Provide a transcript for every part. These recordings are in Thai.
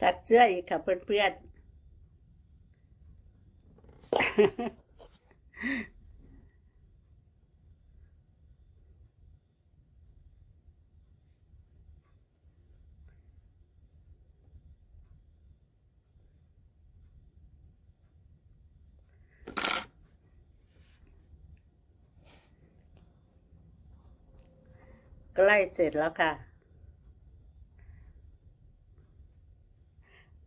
ถักเสื้ออีกค่ะเพื่อนๆใกล้เสร็จแล้วค่ะ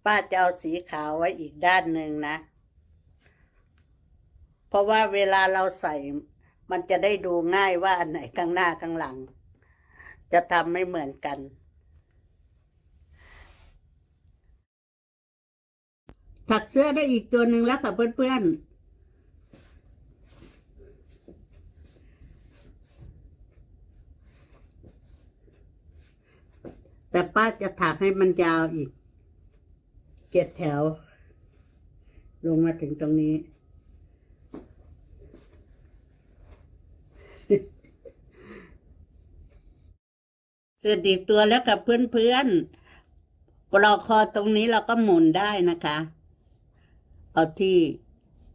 ป้าจะเอาสีขาวไว้อีกด้านหนึ่งนะ เพราะว่าเวลาเราใส่มันจะได้ดูง่ายว่าอันไหนข้างหน้าข้างหลัง จะทำไม่เหมือนกัน ถักเสื้อได้อีกตัวหนึ่งแล้วค่ะเพื่อนๆแต่ป้าจะถักให้มันยาวอีก เจ็ดแถว ลงมาถึงตรงนี้ เสร็จดีตัวแล้วกับเพื่อนๆปลอกคอตรงนี้เราก็หมุนได้นะคะ เอาที่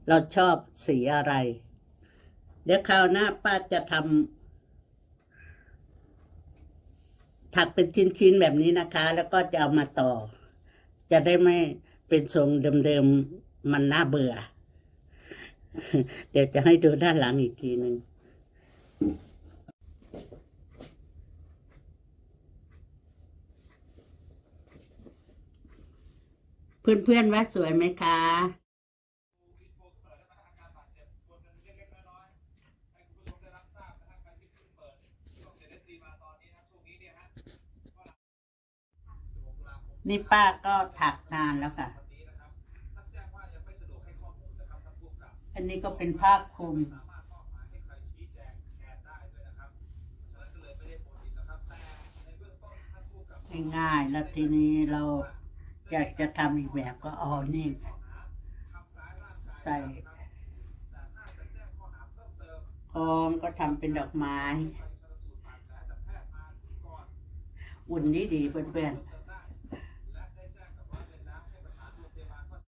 เราชอบสีอะไร เดี๋ยวคราวหน้าป้าจะทำถักเป็นชิ้นๆแบบนี้นะคะ แล้วก็จะเอามาต่อ จะได้ไม่เป็นทรงเดิมๆมันน่าเบื่อ เดี๋ยวจะให้ดูด้านหลังอีกทีหนึ่งเพื่อนๆว่าสวยไหมคะ นี่ป้าก็ถักนานแล้วค่ะ อันนี้ก็เป็นผ้าคลุมง่ายๆแล้วทีนี้เราอยากจะทำอีกแบบก็เอานี่ ใส่คองก็ทำเป็นดอกไม้ อุ่นนี้ดีเพื่อนๆ